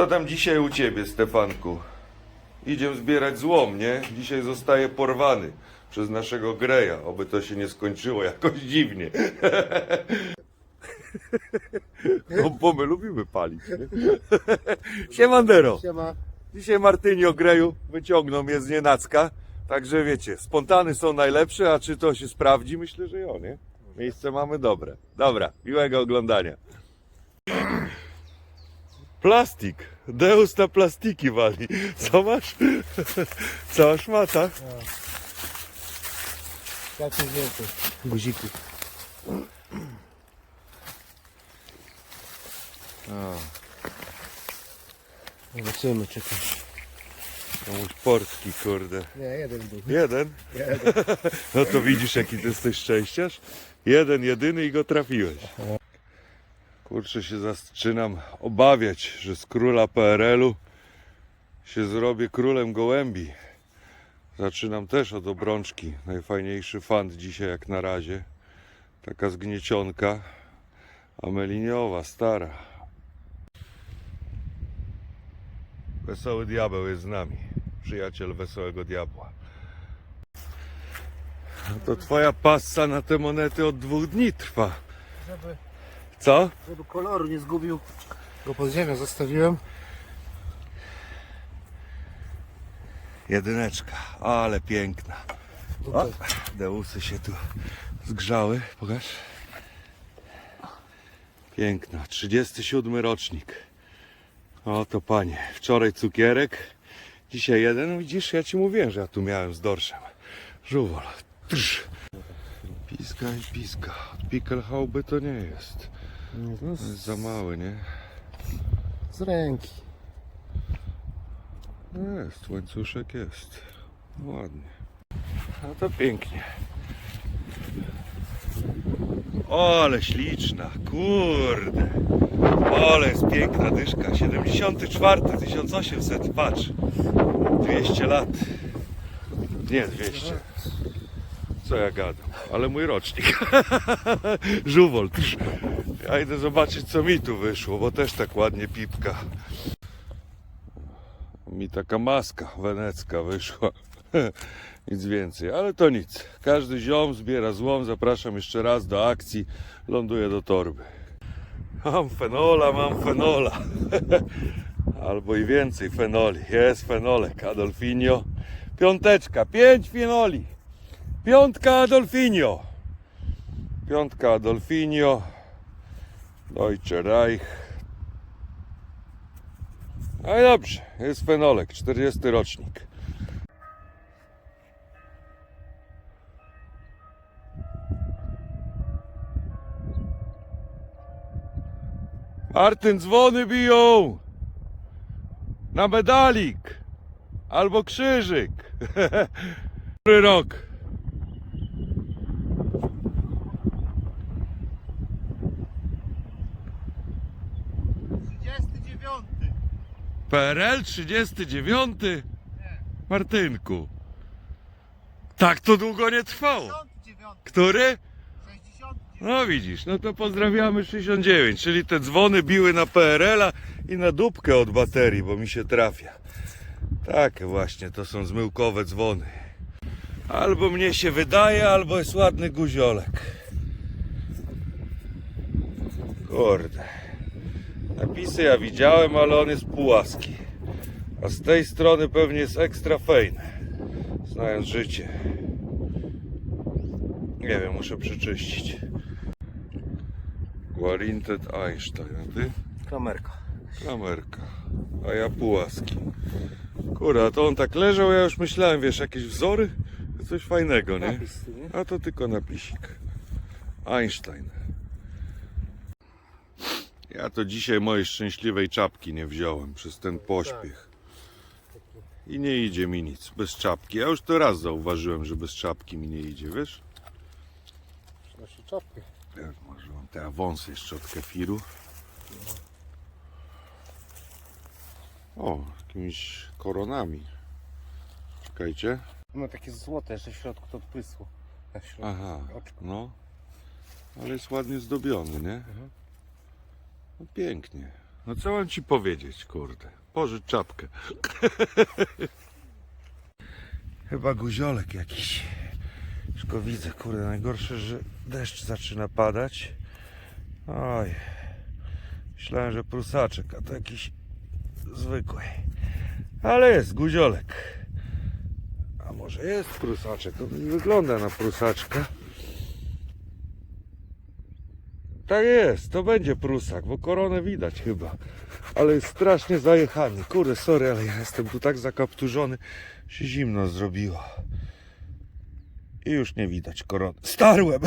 Co tam dzisiaj u ciebie, Stefanku? Idziemy zbierać złom, nie? Dzisiaj zostaje porwany przez naszego Greja. Oby to się nie skończyło jakoś dziwnie. No bo my lubimy palić, nie? Siemandero. Siema. Dzisiaj Martynio Greju wyciągną mnie z nienacka. Także wiecie, spontany są najlepsze, a czy to się sprawdzi? Myślę, że jo, nie? Miejsce mamy dobre. Dobra, miłego oglądania. Plastik. Deus na plastiki wali. Co masz? Cała szmata. Jak coś więcej. Guzików. Zobaczymy, czekaj. Komuś portki, kurde. Nie, jeden był. Jeden? Jeden. No to widzisz, jaki ty jesteś szczęściarz. Jeden, jedyny i go trafiłeś. Kurczę, się zaczynam obawiać, że z króla PRL-u się zrobię królem gołębi. Zaczynam też od obrączki. Najfajniejszy fant dzisiaj jak na razie. Taka zgniecionka. Ameliniowa, stara. Wesoły diabeł jest z nami. Przyjaciel wesołego diabła. To twoja passa na te monety od dwóch dni trwa. Żeby, Co? żeby koloru nie zgubił, go pod ziemią zostawiłem. Jedyneczka, ale piękna. O, deusy się tu zgrzały. Pokaż. Piękna. 37 rocznik. O to panie. Wczoraj cukierek. Dzisiaj jeden. No Widzisz, ja ci mówiłem, że ja tu miałem z dorszem. Żuwol. Trz. Piska i piska. Od Pickelhauby to nie jest. No, To jest za mały, nie? z ręki. Jest, łańcuszek jest. Ładnie. No to pięknie. O, ale śliczna, kurde. O, ale jest piękna dyszka. 74, 1800, patrz. 200 lat. Nie 200. Co ja gadam? Ale mój rocznik. Żuwol. Ja idę zobaczyć, co mi tu wyszło, bo też tak ładnie pipka. Mi taka maska wenecka wyszła. Nic więcej, ale to nic. Każdy ziom zbiera złom. Zapraszam jeszcze raz do akcji. Ląduję do torby. Mam fenola, mam fenola. Albo i więcej fenoli. Jest fenolek Adolfinio. Piąteczka, pięć fenoli. Piątka Adolfinio. Piątka Adolfinio. Deutsche Reich. No i dobrze, jest fenolek, 40 rocznik. Martyn, dzwony biją! Na medalik! Albo krzyżyk! Który rok? PRL 39? Martynku. Tak to długo nie trwało. Który? No widzisz, no to pozdrawiamy 69, czyli te dzwony biły na PRL-a i na dupkę od baterii, bo mi się trafia. Takie właśnie, to są zmyłkowe dzwony. Albo mnie się wydaje, albo jest ładny guziolek. Kurde. Napisy ja widziałem, ale on jest płaski. A z tej strony pewnie jest ekstra fajny. Znając życie. Nie wiem, muszę przeczyścić. Guarintet Einstein, a ty? Kamerka. Kamerka. A ja płaski. Kurwa, to on tak leżał, ja już myślałem, wiesz, jakieś wzory? Coś fajnego, nie? Napis, nie? A to tylko napisik. Einstein. Ja to dzisiaj mojej szczęśliwej czapki nie wziąłem przez ten pośpiech. I nie idzie mi nic bez czapki. Ja już to raz zauważyłem, że bez czapki mi nie idzie, wiesz? Nasze czapki. Ja może mam te awonsy jeszcze od kefiru. O, jakimiś koronami. Czekajcie. No takie złote, że w środku to środku. Aha, no. Ale jest ładnie zdobiony, nie? Mhm. No pięknie. No co mam ci powiedzieć, kurde? Pożycz czapkę. Chyba guziolek jakiś. Już go widzę, kurde. Najgorsze, że deszcz zaczyna padać. Oj. Myślałem, że prusaczek, a to jakiś zwykły. Ale jest guziolek. A może jest prusaczek? To nie wygląda na prusaczka. Tak jest, to będzie prusak, bo koronę widać chyba. Ale jest strasznie zajechany. Kurde, sorry, ale ja jestem tu tak zakapturzony, się zimno zrobiło. I już nie widać korony. Starłem!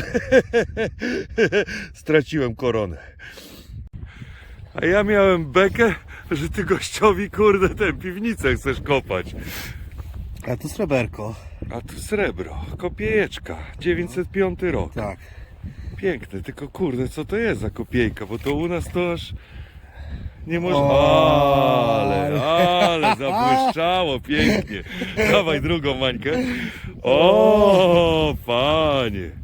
Straciłem koronę. A ja miałem bekę, że ty gościowi, kurde, tę piwnicę chcesz kopać. A tu sreberko. A tu srebro, kopiejeczka, 905 rok. Tak. Piękne, tylko kurde, co to jest za kopiejka, bo to u nas to aż nie może... O, Ale, ale zabłyszczało, pięknie. Dawaj drugą mańkę. O, panie.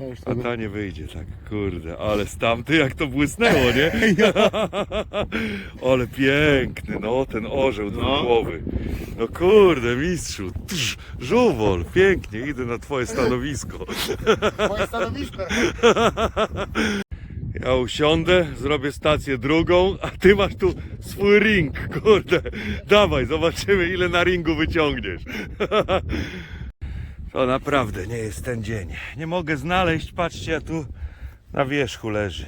Już A ta nie wyjdzie tak, kurde, ale z tamtej jak to błysnęło, nie? ale piękny, no ten orzeł dwugłowy. No kurde, mistrzu, Trz, żuwol, pięknie, idę na twoje stanowisko. Moje stanowisko. Ja usiądę, zrobię stację drugą, a ty masz tu swój ring, kurde. Dawaj, zobaczymy ile na ringu wyciągniesz. To naprawdę nie jest ten dzień. Nie mogę znaleźć, patrzcie, a tu na wierzchu leży.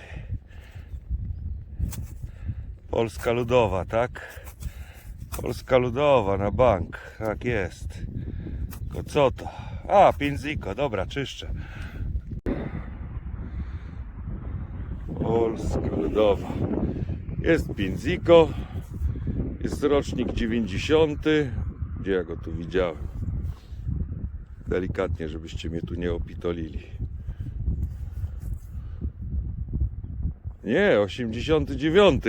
Polska Ludowa, tak? Polska Ludowa na bank, tak jest. Tylko co to? A, Pinziko, dobra, czyszczę. Polska Ludowa. Jest Pinziko. Jest rocznik 90. Gdzie ja go tu widziałem? Delikatnie, żebyście mnie tu nie opitolili. Nie, 89.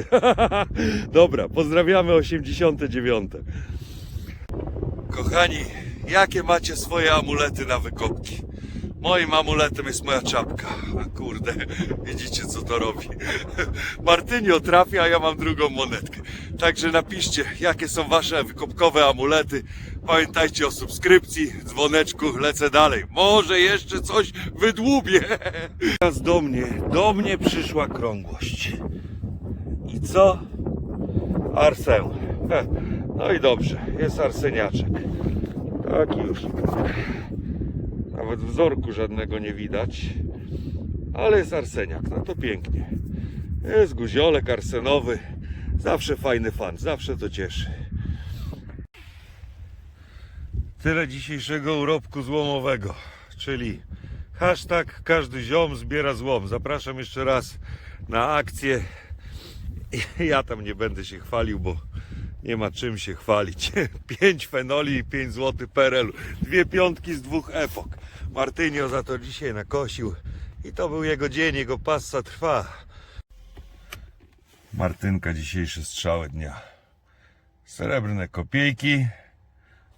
Dobra, pozdrawiamy 89. Kochani, jakie macie swoje amulety na wykopki? Moim amuletem jest moja czapka. A kurde, widzicie co to robi. Martynio trafia, a ja mam drugą monetkę. Także napiszcie, jakie są wasze wykopkowe amulety. Pamiętajcie o subskrypcji, dzwoneczku, lecę dalej. Może jeszcze coś wydłubię. Teraz do mnie, do mnie przyszła krągłość. I co? Arseł. Heh, No i dobrze, jest arseniaczek. Taki już. Nawet wzorku żadnego nie widać. Ale jest arseniak, no to pięknie. Jest guziolek arsenowy. Zawsze fajny fan, zawsze to cieszy. Tyle dzisiejszego urobku złomowego, czyli hashtag każdy ziom zbiera złom. Zapraszam jeszcze raz na akcję. Ja tam nie będę się chwalił, bo nie ma czym się chwalić. 5 fenoli i 5 zł PRL. Dwie piątki z dwóch epok. Martynio za to dzisiaj nakosił. I to był jego dzień, jego passa trwa. Martynka dzisiejsze strzały dnia. Srebrne kopiejki.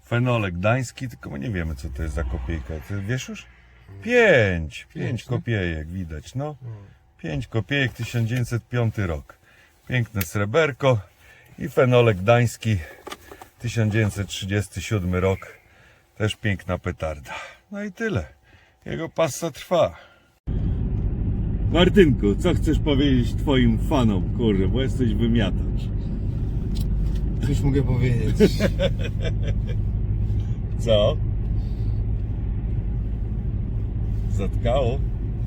Fenolek gdański, tylko my nie wiemy co to jest za kopiejka. Ty wiesz już? Pięć. Pięć kopiejek widać, no. Pięć kopiejek, 1905 rok. Piękne sreberko i fenolek gdański 1937 rok. Też piękna petarda. No i tyle. Jego passa trwa. Martynku, co chcesz powiedzieć twoim fanom, kurze, bo jesteś wymiatacz. Coś mogę powiedzieć. Co? Zatkało?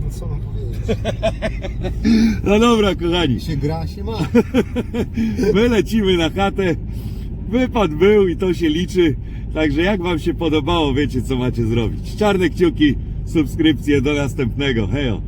No co mam powiedzieć? No dobra, kochani. Się gra, się ma. My lecimy na chatę. Wypad był i to się liczy. Także jak Wam się podobało, wiecie co macie zrobić. Czarne kciuki, subskrypcje, do następnego. Hejo.